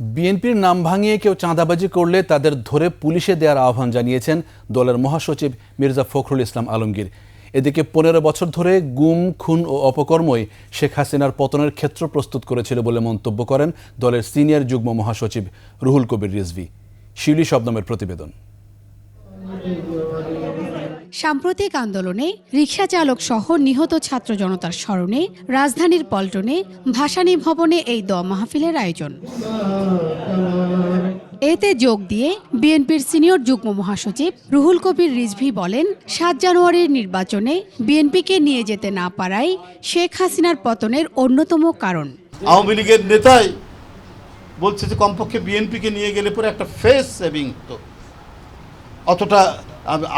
বিএনপির নাম ভাঙিয়ে কেউ চাঁদাবাজি করলে তাদের ধরে পুলিশে দেওয়ার আহ্বান জানিয়েছেন দলের মহাসচিব মির্জা ফখরুল ইসলাম আলমগীর। এদিকে পনেরো বছর ধরে গুম, খুন ও অপকর্মই শেখ হাসিনার পতনের ক্ষেত্র প্রস্তুত করেছিল বলে মন্তব্য করেন দলের সিনিয়র যুগ্ম মহাসচিব রুহুল কবির রিজভি। শিউলি শবনমের প্রতিবেদন। সাম্প্রতিক আন্দোলনে রিক্সা চালক সহ নিহত ছাত্র জনতার স্মরণে রাজধানীর পল্টনে ভাসানী ভবনে এই দোয়া মাহফিলের আয়োজন। এতে যোগ দিয়ে বিএনপির সিনিয়র যুগ্ম মহাসচিব রুহুল কবির রিজভি বলেন, সাত জানুয়ারির নির্বাচনে বিএনপিকে নিয়ে যেতে না পারাই শেখ হাসিনার পতনের অন্যতম কারণ। আওয়ামী লীগের নেতাই বলছে যে কমপক্ষে বিএনপিকে নিয়ে গেলে পরে একটা ফেস সেভিং তো অতটা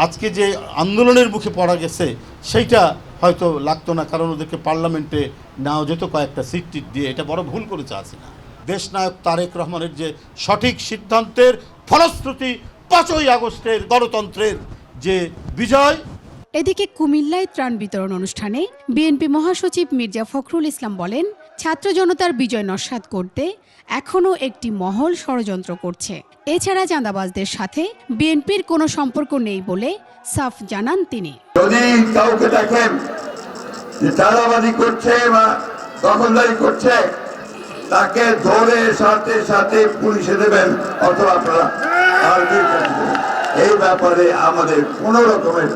আজকে যে আন্দোলনের মুখে পড়া গেছে, সেইটা হয়তো লাগতো না, কারণ ওদেরকে পার্লামেন্টে নেওয়া যেত কয়েকটা সিট টিট দিয়ে। এটা বড় ভুল করেছে আসিনা দেশনায়ক তারেক রহমানের যে সঠিক সিদ্ধান্তের ফলশ্রুতি পাঁচই আগস্টের গণতন্ত্রের যে বিজয়, এদিকে কুমিল্লায় ত্রাণ বিতরণ অনুষ্ঠানে বিএনপি মহাসচিব মির্জা ফখরুল ইসলাম বলেন ছাত্র জনতার বিজয় নস্বাত করতে এখনও একটি মহল ষড়যন্ত্র করছে। এছাড়া চাঁদাবাজদের সাথে বিএনপির কোনো সম্পর্ক নেই বলে সাফ জানান তিনি। যদি কাউকে দেখেন চাঁদাবাজি করছে বা দখলদারি করছে, তাকে ধরে সাথে সাথে পুলিশে দেবেন অথবা আপনারা। এই ব্যাপারে আমাদের রকমের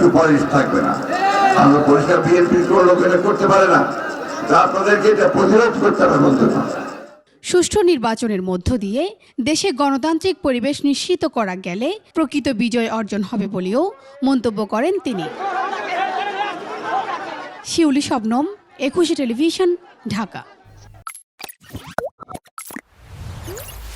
সুপারিশ থাকবে না। আমরা পরিষ্কার কোন লোক এটা করতে পারে না। এটা প্রতিরোধ করতে বলতে সুষ্ঠু নির্বাচনের মধ্য দিয়ে দেশে গণতান্ত্রিক পরিবেশ নিশ্চিত করা গেলে প্রকৃত বিজয় অর্জন হবে বলেও মন্তব্য করেন তিনি। শিউলি শবনম, একুশে টেলিভিশন, ঢাকা।